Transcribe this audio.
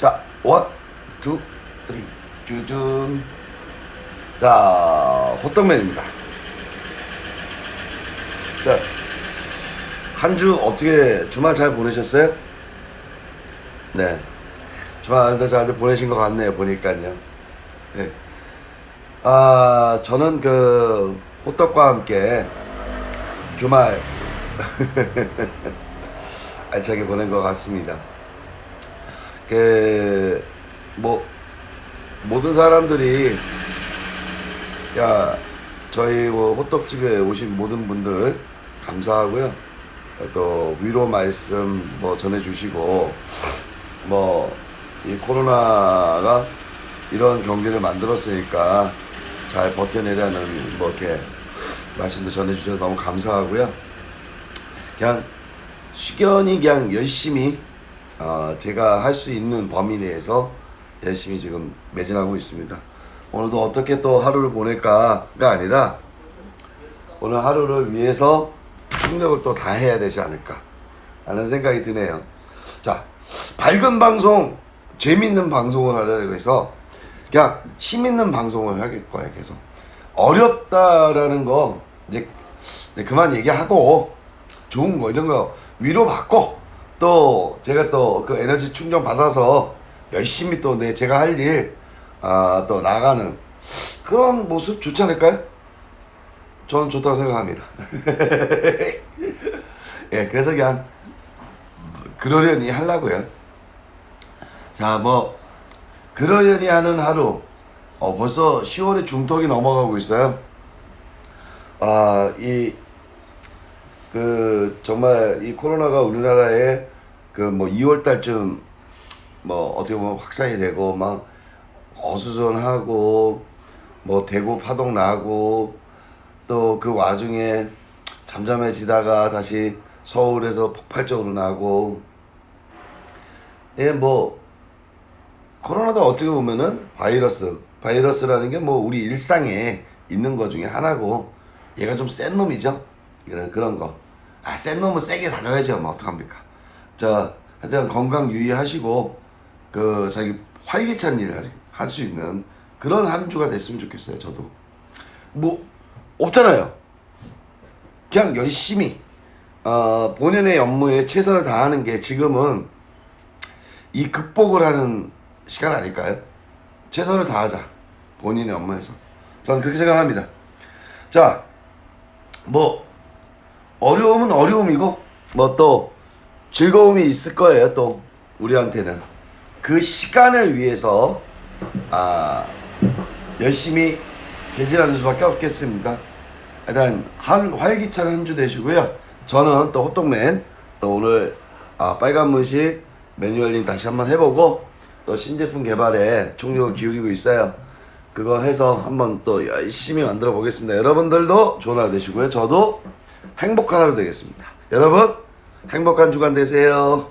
자, 원, 투, 쓰리, 쭈준. 자, 호떡맨입니다. 자, 한 주 어떻게 주말 잘 보내셨어요? 네. 주말 잘 보내신 것 같네요, 보니까요. 네. 아, 저는 그 호떡과 함께 주말 알차게 보낸 것 같습니다. 그, 뭐, 모든 사람들이, 야, 저희 뭐 호떡집에 오신 모든 분들 감사하고요. 또 위로 말씀 뭐 전해주시고, 뭐, 이 코로나가 이런 경기를 만들었으니까 잘 버텨내라는 뭐 이렇게 말씀도 전해주셔서 너무 감사하고요. 그냥 숙연히 그냥 열심히 어, 제가 할 수 있는 범위 내에서 열심히 지금 매진하고 있습니다. 오늘도 어떻게 또 하루를 보낼까가 아니라 오늘 하루를 위해서 충력을 또 다 해야 되지 않을까 라는 생각이 드네요. 자, 밝은 방송, 재밌는 방송을 하려고 해서 그냥 힘 있는 방송을 하길 거예요, 계속. 어렵다라는 거 이제 이제 그만 얘기하고 좋은 거 이런 거 위로 받고 또 제가 또 그 에너지 충전 받아서 열심히 또 내 제가 할 일 아 또 나가는 그런 모습 좋지 않을까요? 저는 좋다고 생각합니다. 예, 그래서 그냥 그러려니 하려고요. 자, 뭐 그러려니 하는 하루. 어, 벌써 10월의 중턱이 넘어가고 있어요. 아, 이, 그, 정말 이 코로나가 우리나라에 그 뭐 2월 달쯤 뭐 어떻게 보면 확산이 되고 막 어수선하고 뭐 대구 파동 나고 또 그 와중에 잠잠해지다가 다시 서울에서 폭발적으로 나고 예, 뭐 코로나도 어떻게 보면은 바이러스, 바이러스라는 게 뭐 우리 일상에 있는 것 중에 하나고 얘가 좀 센 놈이죠. 그런 그런 거. 아, 센 놈은 세게 다녀야죠. 뭐 어떡합니까? 자, 하여튼 건강 유의하시고 그 자기 활기찬 일을 할 수 있는 그런 한 주가 됐으면 좋겠어요. 저도 뭐 없잖아요. 그냥 열심히 어, 본연의 업무에 최선을 다하는 게 지금은 이 극복을 하는 시간 아닐까요? 최선을 다하자. 본인의 업무에서. 저는 그렇게 생각합니다. 자, 뭐, 어려움은 어려움이고, 뭐 또, 즐거움이 있을 거예요, 또, 우리한테는. 그 시간을 위해서, 아, 열심히 개진하는 수밖에 없겠습니다. 일단, 한, 활기찬 한 주 되시고요. 저는 또 호떡맨, 또 오늘, 아, 빨간 문식 매뉴얼링 다시 한번 해보고, 또 신제품 개발에 총력을 기울이고 있어요. 그거 해서 한번 또 열심히 만들어 보겠습니다. 여러분들도 좋은 하루 되시고요. 저도 행복한 하루 되겠습니다. 여러분, 행복한 주간 되세요.